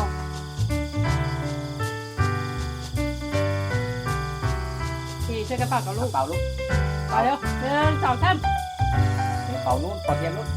าสี่ช่วยกันเป่ากับลูกเป่าลูกเป่าเร็วหนึ่งสองสามเป่าลูกนเป่าเทียนลูก